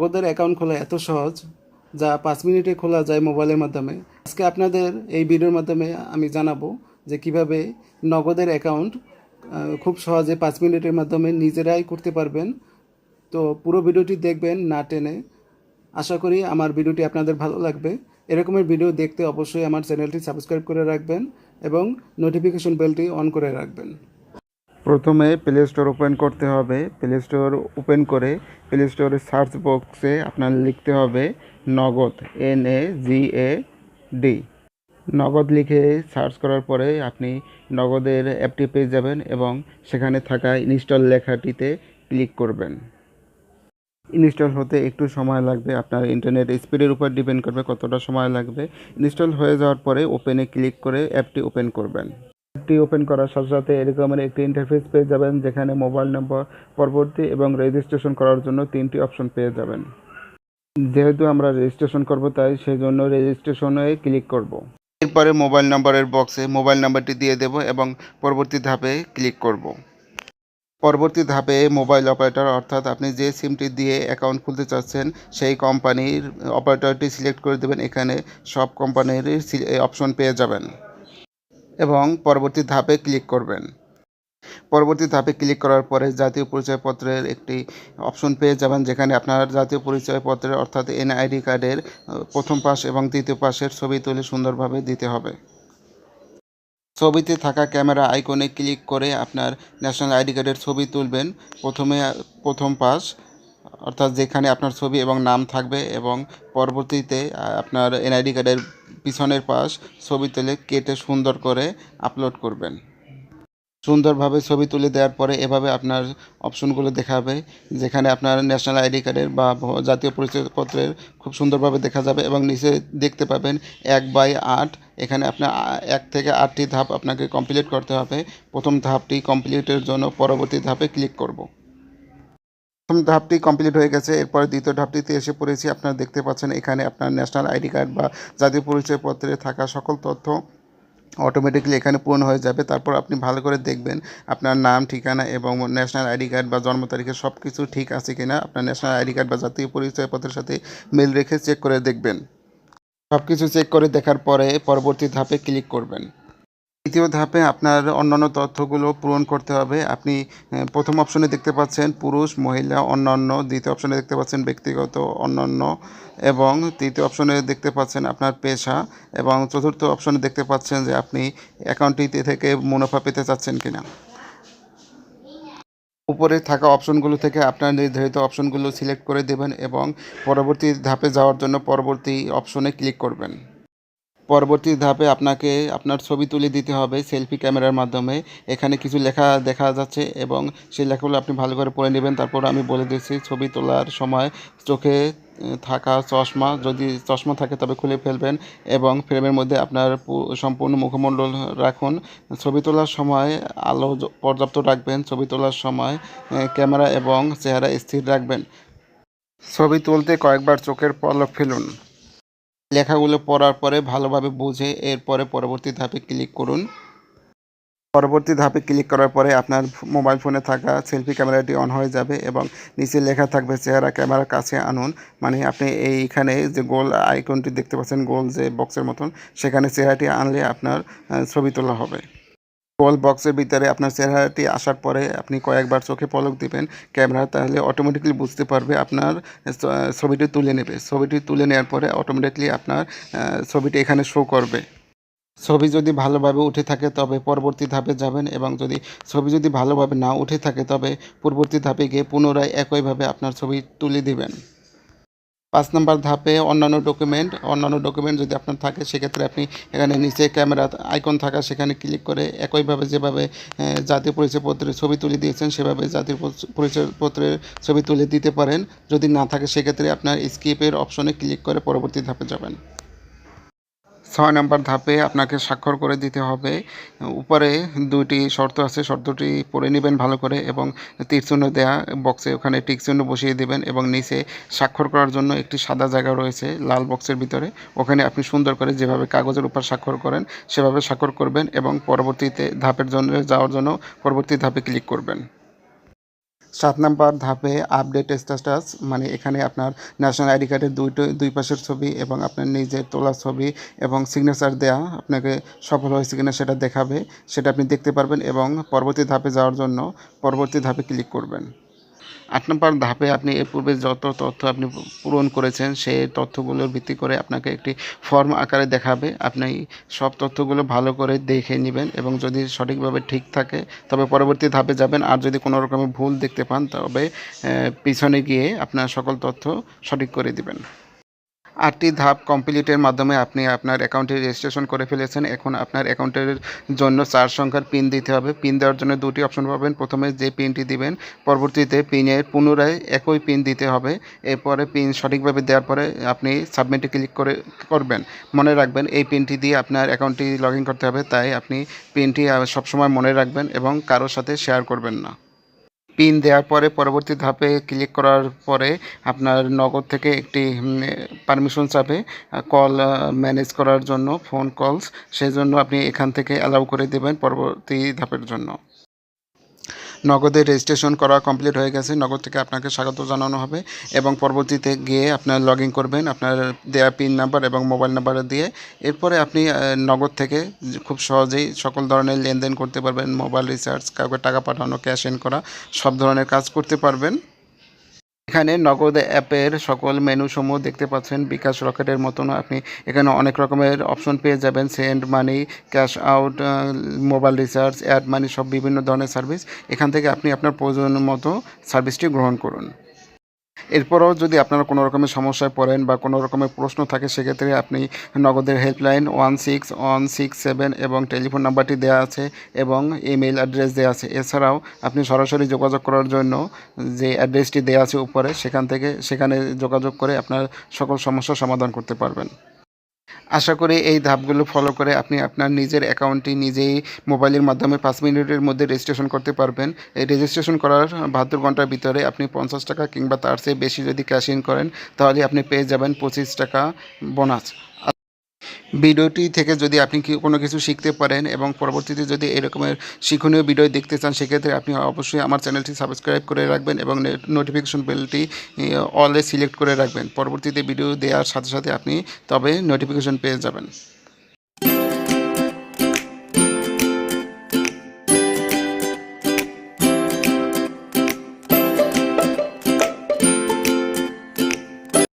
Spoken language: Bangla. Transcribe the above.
নগদের অ্যাকাউন্ট খোলা এত সহজ যা পাঁচ মিনিটে খোলা যায় মোবাইলের মাধ্যমে। আজকে আপনাদের এই ভিডিওর মাধ্যমে আমি জানাব যে কীভাবে নগদের অ্যাকাউন্ট খুব সহজে পাঁচ মিনিটের মাধ্যমে নিজেরাই করতে পারবেন। তো পুরো ভিডিওটি দেখবেন না টেনে। আশা করি আমার ভিডিওটি আপনাদের ভালো লাগবে। এরকমের ভিডিও দেখতে অবশ্যই আমার চ্যানেলটি সাবস্ক্রাইব করে রাখবেন এবং নোটিফিকেশন বেলটি অন করে রাখবেন। প্রথমে প্লে স্টোর ওপেন করতে হবে। প্লে স্টোর ওপেন করে প্লে স্টোরের সার্চ বক্সে আপনার লিখতে হবে নগদ N A G A D নগদ লিখে সার্চ করার পরে আপনি নগদের অ্যাপটি পেয়ে যাবেন এবং সেখানে থাকা ইনস্টল লেখাটিতে ক্লিক করবেন। ইনস্টল হতে একটু সময় লাগবে, আপনার ইন্টারনেট স্পিডের উপর ডিপেন্ড করবে কতটা সময় লাগবে। ইনস্টল হয়ে যাওয়ার পরে ওপেনে ক্লিক করে অ্যাপটি ওপেন করবেন। অ্যাপটি ওপেন করার সাথে সাথে এরকমের একটি ইন্টারফেস পেয়ে যাবেন, যেখানে মোবাইল নম্বর পরবর্তী এবং রেজিস্ট্রেশন করার জন্য তিনটি অপশন পেয়ে যাবেন। যেহেতু আমরা রেজিস্ট্রেশন করব তাই সেই জন্য রেজিস্ট্রেশনে ক্লিক করব। এরপরে মোবাইল নম্বরের বক্সে মোবাইল নাম্বারটি দিয়ে দেব এবং পরবর্তী ধাপে ক্লিক করব। পরবর্তী ধাপে মোবাইল অপারেটর অর্থাৎ আপনি যে সিমটি দিয়ে অ্যাকাউন্ট খুলতে চাচ্ছেন, সেই কোম্পানির অপারেটরটি সিলেক্ট করে দেবেন। এখানে সব কোম্পানির অপশন পেয়ে যাবেন। এবং পরবর্তী ধাপে ক্লিক করবেন। পরবর্তী ধাপে ক্লিক করার পরে জাতীয় পরিচয়পত্রের একটি অপশন পেয়ে যাবেন, যেখানে আপনার জাতীয় পরিচয়পত্রের অর্থাৎ এনআইডি কার্ডের প্রথম পাশ এবং দ্বিতীয় পাশের ছবি তুলে সুন্দরভাবে দিতে হবে। ছবিতে থাকা ক্যামেরা আইকনে ক্লিক করে আপনার ন্যাশনাল আইডি কার্ডের ছবি তুলবেন। প্রথমে, প্রথম পাশ, অর্থাৎ যেখানে আপনার ছবি এবং নাম থাকবে এবং পরবর্তীতে আপনার এনআইডি কার্ডের পিছনের পাশ ছবি তুলে কেটে সুন্দর করে আপলোড করবেন। সুন্দরভাবে ছবি তুলে দেওয়ার পরে এভাবে আপনার অপশনগুলো দেখাবে, যেখানে আপনার ন্যাশনাল আইডি কার্ডের বা জাতীয় পরিচয়পত্রের খুব সুন্দরভাবে দেখা যাবে এবং নিচে দেখতে পাবেন এক বাই আট। এখানে আপনার এক থেকে আটটি ধাপ আপনাকে কমপ্লিট করতে হবে। প্রথম ধাপটি কমপ্লিটের জন্য পরবর্তী ধাপে ক্লিক করব। প্রথম ধাপটি কমপ্লিট হয়ে গেছে, এরপরে দ্বিতীয় ধাপটিতে এসে পড়েছি। আপনারা দেখতে পাচ্ছেন এখানে আপনার ন্যাশনাল আইডি কার্ড বা জাতীয় পরিচয়পত্রে থাকা সকল তথ্য অটোমেটিকলি এখানে পূরণ হয়ে যাবে। তারপর আপনি ভালো করে দেখবেন আপনার নাম, ঠিকানা এবং ন্যাশনাল আইডি কার্ড বা জন্ম তারিখে সব কিছু ঠিক আছে কিনা। আপনার ন্যাশনাল আইডি কার্ড বা জাতীয় পরিচয়পত্রের সাথে মিল রেখে চেক করে দেখবেন। সব কিছু চেক করে দেখার পরে পরবর্তী ধাপে ক্লিক করবেন। দ্বিতীয় ধাপে আপনার অন্যান্য তথ্যগুলো পূরণ করতে হবে। আপনি প্রথম অপশনে দেখতে পাচ্ছেন পুরুষ, মহিলা, অন্যান্য। দ্বিতীয় অপশনে দেখতে পাচ্ছেন ব্যক্তিগত, অন্যান্য। এবং তৃতীয় অপশনে দেখতে পাচ্ছেন আপনার পেশা। এবং চতুর্থ অপশনে দেখতে পাচ্ছেন যে আপনি অ্যাকাউন্টটিতে থেকে মুনাফা পেতে চাচ্ছেন কিনা। উপরে থাকা অপশনগুলো থেকে আপনার নির্ধারিত অপশনগুলো সিলেক্ট করে দেবেন এবং পরবর্তী ধাপে যাওয়ার জন্য পরবর্তী অপশনে ক্লিক করবেন। পরবর্তী ধাপে আপনাকে আপনার ছবি তুলে দিতে হবে সেলফি ক্যামেরার মাধ্যমে। এখানে কিছু লেখা দেখা যাচ্ছে এবং সেই লেখাগুলো আপনি ভালো করে পড়ে নেবেন। তারপর আমি বলে দিচ্ছি, ছবি তোলার সময় চোখে থাকা চশমা, যদি চশমা থাকে তবে খুলে ফেলবেন এবং ফ্রেমের মধ্যে আপনার সম্পূর্ণ মুখমণ্ডল রাখুন। ছবি তোলার সময় আলো পর্যাপ্ত রাখবেন। ছবি তোলার সময় ক্যামেরা এবং চেহারা স্থির রাখবেন। ছবি তুলতে কয়েকবার চোখের পলক ফেলুন। লেখাগুলো পড়ার পরে ভালোভাবে বুঝে এরপরে পরবর্তী ধাপে ক্লিক করুন। পরবর্তী ধাপে ক্লিক করার পরে আপনার মোবাইল ফোনে থাকা সেলফি ক্যামেরাটি অন হয়ে যাবে এবং নিচে লেখা থাকবে চেহারা ক্যামেরার কাছে আনুন। মানে আপনি এইখানে যে গোল আইকনটি দেখতে পাচ্ছেন, গোল যে বক্সের মতন, সেখানে চেহারাটি আনলে আপনার ছবি তোলা হবে। গোল বক্সের ভিতরে আপনার চেহারাটি আসার পরে আপনি কয়েকবার চোখে পলক দিবেন ক্যামেরা, তাহলে অটোমেটিকলি বুঝতে পারবে আপনার ছবিটি তুলে নেবে। ছবিটি তুলে নেওয়ার পরে অটোমেটিকলি আপনার ছবিটি এখানে শো করবে। ছবি যদি ভালোভাবে উঠে থাকে, তবে পরবর্তী ধাপে যাবেন এবং যদি ছবি যদি ভালোভাবে না উঠে থাকে, তবে পূর্ববর্তী ধাপে গিয়ে পুনরায় একইভাবে আপনার ছবি তুলে দিবেন। পাঁচ নম্বর ধাপে অন্যান্য ডকুমেন্ট অন্যান্য ডকুমেন্ট যদি আপনার থাকে, সেক্ষেত্রে আপনি এখানে নিচে ক্যামেরা আইকন থাকা সেখানে ক্লিক করে একইভাবে যেভাবে জাতীয় পরিচয়পত্রের ছবি তুলে দিয়েছেন, সেভাবে জাতীয় পরিচ- পরিচয়পত্রের ছবি তুলে দিতে পারেন। যদি না থাকে, সেক্ষেত্রে আপনার স্কিপের অপশনে ক্লিক করে পরবর্তী ধাপে যাবেন। ছয় নম্বর ধাপে আপনাকে স্বাক্ষর করে দিতে হবে। উপরে দুইটি শর্ত আছে, শর্তটি পড়ে নেবেন ভালো করে এবং তীরচিহ্ন দেয়া বক্সে ওখানে টিকচিহ্ন বসিয়ে দেবেন এবং নিচে স্বাক্ষর করার জন্য একটি সাদা জায়গা রয়েছে লাল বক্সের ভিতরে। ওখানে আপনি সুন্দর করে যেভাবে কাগজের উপর স্বাক্ষর করেন, সেভাবে স্বাক্ষর করবেন এবং পরবর্তীতে ধাপের জন্য, যাওয়ার জন্য পরবর্তী ধাপে ক্লিক করবেন। সাত নাম্বার ধাপে আপডেট স্ট্যাটাস মানে এখানে আপনার ন্যাশনাল আইডি কার্ডের দুইটো, দুই পাশের ছবি এবং আপনার নিজের তোলা ছবি এবং সিগনেচার দেয়া আপনাকে সফল হয়েছে কিনা সেটা দেখাবে, সেটা আপনি দেখতে পারবেন এবং পরবর্তী ধাপে যাওয়ার জন্য পরবর্তী ধাপে ক্লিক করবেন। আট নম্বর ধাপে আপনি এর পূর্বে যত তথ্য আপনি পূরণ করেছেন সেই তথ্যগুলোর ভিত্তি করে আপনাকে একটি ফর্ম আকারে দেখাবে। আপনি সব তথ্যগুলো ভালো করে দেখে নেবেন এবং যদি সঠিকভাবে ঠিক থাকে, তবে পরবর্তী ধাপে যাবেন। আর যদি কোনো রকমের ভুল দেখতে পান, তবে পিছনে গিয়ে আপনার সকল তথ্য সঠিক করে দিবেন। আটটি ধাপ কমপ্লিটের মাধ্যমে আপনি আপনার অ্যাকাউন্টে রেজিস্ট্রেশন করে ফেলেছেন। এখন আপনার অ্যাকাউন্টের জন্য চার সংখ্যার পিন দিতে হবে। পিন দেওয়ার জন্য দুটি অপশন পাবেন। প্রথমে যে পিনটি দিবেন, পরবর্তীতে পিনের পুনরায় একই পিন দিতে হবে। এরপরে পিন সঠিকভাবে দেওয়ার পরে আপনি সাবমিটে ক্লিক করে করবেন। মনে রাখবেন, এই পিনটি দিয়ে আপনার অ্যাকাউন্টটি লগ করতে হবে। তাই আপনি পিনটি সবসময় মনে রাখবেন এবং কারোর সাথে শেয়ার করবেন না। পিন দেওয়ার পরে পরবর্তী ধাপে ক্লিক করার পরে আপনার নগদ থেকে একটি পারমিশন চাপে কল ম্যানেজ করার জন্য ফোন কলস সেই জন্য আপনি এখান থেকে অ্যালাউ করে দেবেন পরবর্তী ধাপের জন্য। নগদের রেজিস্ট্রেশন করা কমপ্লিট হয়ে গেছে। নগদ থেকে আপনাকে স্বাগত জানানো হবে এবং পরবর্তীতে গিয়ে আপনার লগ করবেন, আপনার দেয়া পিন নাম্বার এবং মোবাইল নাম্বার দিয়ে। এরপরে আপনি নগদ থেকে খুব সহজেই সকল ধরনের লেনদেন করতে পারবেন। মোবাইল রিচার্জ কাউকে টাকা পাঠানো ক্যাশ এন করা, সব ধরনের কাজ করতে পারবেন। এখানে নগদ অ্যাপের সকল মেনু সমূহ দেখতে পাচ্ছেন। বিকাশ রকেটের মতন আপনি এখানে অনেক রকমের অপশন পেয়ে যাবেন। Send money, cash out mobile recharge, add money সব বিভিন্ন ধরনের সার্ভিস। এখান থেকে আপনি আপনার প্রয়োজন মতো সার্ভিসটি গ্রহণ করুন। এরপরও যদি আপনারা কোনো রকমের সমস্যায় পড়েন বা কোনো রকমের প্রশ্ন থাকে, সেক্ষেত্রে আপনি নগদের helpline one six one six seven এবং টেলিফোন নাম্বারটি দেওয়া আছে এবং ইমেল অ্যাড্রেস দেওয়া আছে। এছাড়াও আপনি সরাসরি যোগাযোগ করার জন্য যে অ্যাড্রেসটি দেওয়া আছে উপরে, সেখান থেকে সেখানে যোগাযোগ করে আপনার সকল সমস্যার সমাধান করতে পারবেন। আশা করি এই ধাপগুলো ফলো করে আপনি আপনার নিজের অ্যাকাউন্টটি নিজেই মোবাইলের মাধ্যমে পাঁচ মিনিটের মধ্যে রেজিস্ট্রেশন করতে পারবেন। এই রেজিস্ট্রেশন করার বাহাত্তর ঘণ্টার ভিতরে আপনি পঞ্চাশ টাকা কিংবা তার চেয়ে বেশি যদি ক্যাশ ইন করেন, তাহলে আপনি পেয়ে যাবেন পঁচিশ টাকা বোনাস ভিডিওটি থেকে যদি আপনি কি কোনো কিছু শিখতে পারেন এবং পরবর্তীতে যদি এরকমের শিক্ষণীয় ভিডিও দেখতে চান, সেক্ষেত্রে আপনি অবশ্যই আমার চ্যানেলটি সাবস্ক্রাইব করে রাখবেন এবং নোটিফিকেশন বেলটি অলে সিলেক্ট করে রাখবেন। পরবর্তীতে ভিডিও দেওয়ার সাথে সাথে আপনি তবে নোটিফিকেশন পেয়ে যাবেন।